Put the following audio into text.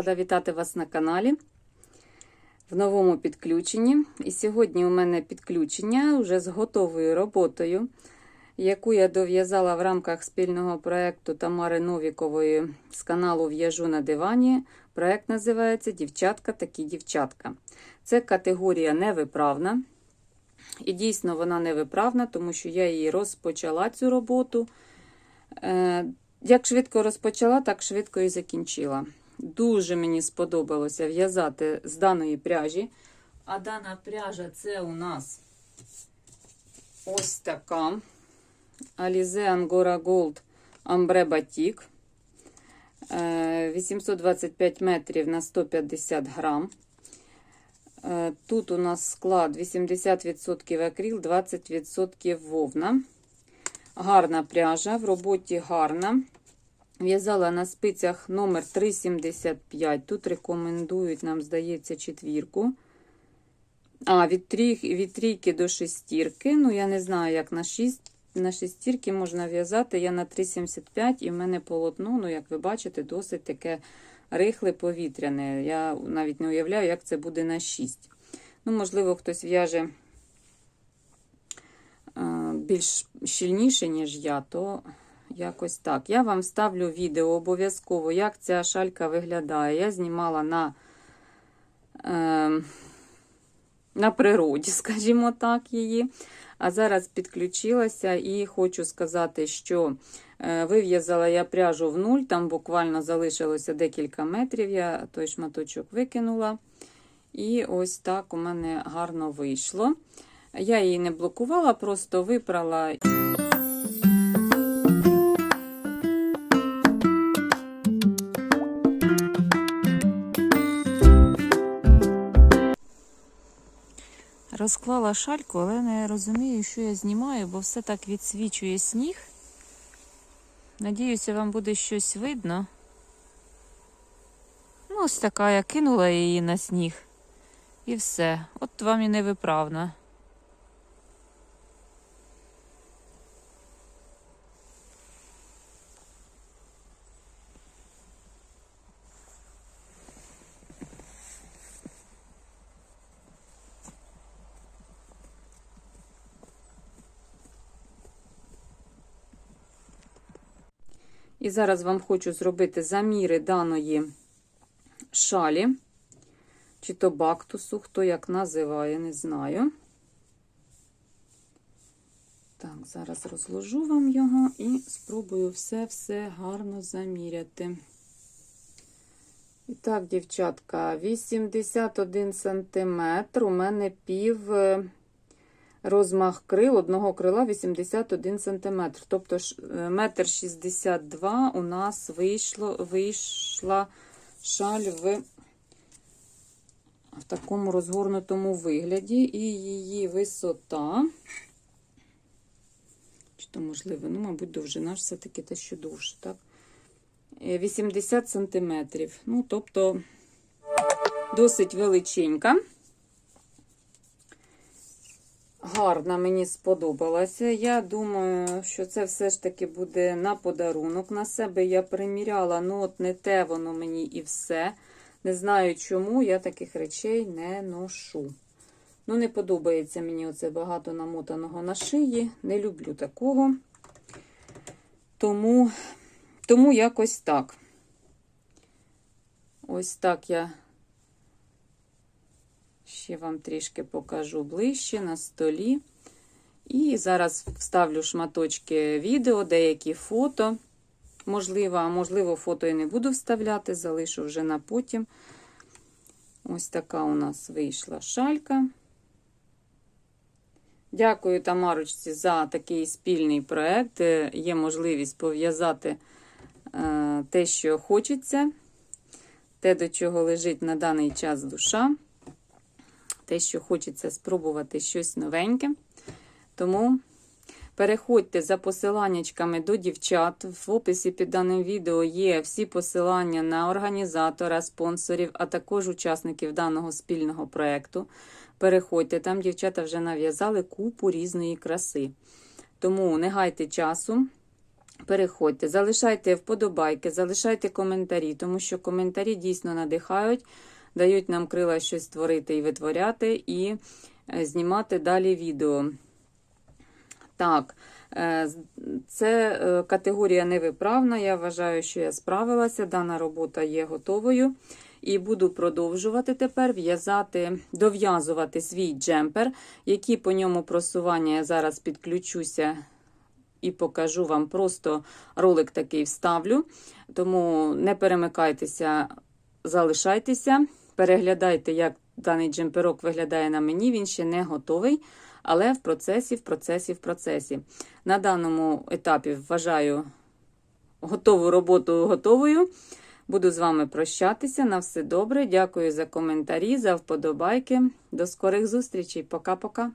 Рада вітати вас на каналі в новому підключенні. І сьогодні у мене підключення вже з готовою роботою, яку я дов'язала в рамках спільного проєкту Тамари Новікової з каналу В'яжу на дивані. Проєкт називається Дівчатка такі дівчатка. Це категорія невиправна. І дійсно вона невиправна, тому що я її розпочала цю роботу. Е, Як швидко розпочала, так швидко і закінчила. Дуже мені сподобалося в'язати з даної пряжі. А дана пряжа це у нас ось така Alize Angora Gold Ambre Batik. Е, 825 метрів на 150 грам. Е, Тут у нас склад 80% акрил, 20% вовна. Гарна пряжа, в роботі гарна. В'язала на спицях номер 375. Тут рекомендують, нам здається, четвірку. А, від, трі, від трійки до шестірки. Ну, я не знаю, як на 6. На шестірки можна в'язати. Я на 3,75 і в мене полотно, ну, як ви бачите, досить таке рихле повітряне. Я навіть не уявляю, як це буде на 6. Ну, можливо, хтось в'яже більш щільніше, ніж я, то якось так. Я вам ставлю відео обов'язково, як ця шалька виглядає. Я знімала на, е, на природі, скажімо так, її. А зараз підключилася і хочу сказати, що е, вив'язала я пряжу в нуль, там буквально залишилося декілька метрів. Я той шматочок викинула. І ось так у мене гарно вийшло. Я її не блокувала, просто випрала. Розклала шальку, але не розумію, що я знімаю, бо все так відсвічує сніг. Надіюся, вам буде щось видно. Ну, ось така, я кинула її на сніг. І все. От вам і невиправна. І зараз вам хочу зробити заміри даної шалі, чи то бактусу, хто як називає, не знаю. Так, зараз розложу вам його і спробую все-все гарно заміряти. І так, дівчатка, 81 см. У мене пів розмах крил одного крила 81 см. Тобто, метр 62 у нас вийшло, вийшла шаль в, в такому розгорнутому вигляді, і її висота. Чи то можливо, ну, мабуть, довжина все-таки те, що довше, так? 80 см. Ну, тобто, досить величенька. Гарна, мені сподобалася. Я думаю, що це все ж таки буде на подарунок. На себе я приміряла, ну от не те воно мені і все. Не знаю чому, я таких речей не ношу. Ну, не подобається мені оце багато намотаного на шиї. Не люблю такого. Тому, тому якось так. Ось так я ще вам трішки покажу ближче на столі. І зараз вставлю шматочки відео, деякі фото. Можливо, а можливо, фото і не буду вставляти, залишу вже на потім. Ось така у нас вийшла шалька. Дякую Тамарочці за такий спільний проєкт. Є можливість пов'язати е, те, що хочеться, те, до чого лежить на даний час душа те, що хочеться спробувати щось новеньке. Тому переходьте за посиланнячками до дівчат. В описі під даним відео є всі посилання на організатора, спонсорів, а також учасників даного спільного проєкту. Переходьте, там дівчата вже нав'язали купу різної краси. Тому не гайте часу. Переходьте, залишайте вподобайки, залишайте коментарі, тому що коментарі дійсно надихають, дають нам крила щось створити і витворяти, і е, знімати далі відео. Так, е, це е, категорія невиправна. Я вважаю, що я справилася. Дана робота є готовою. І буду продовжувати тепер в'язати, дов'язувати свій джемпер, які по ньому просування я зараз підключуся і покажу вам. Просто ролик такий вставлю. Тому не перемикайтеся, залишайтеся, переглядайте, як даний джемперок виглядає на мені. Він ще не готовий, але в процесі, в процесі, в процесі. На даному етапі вважаю готову роботу готовою. Буду з вами прощатися. На все добре. Дякую за коментарі, за вподобайки. До скорих зустрічей. Пока-пока.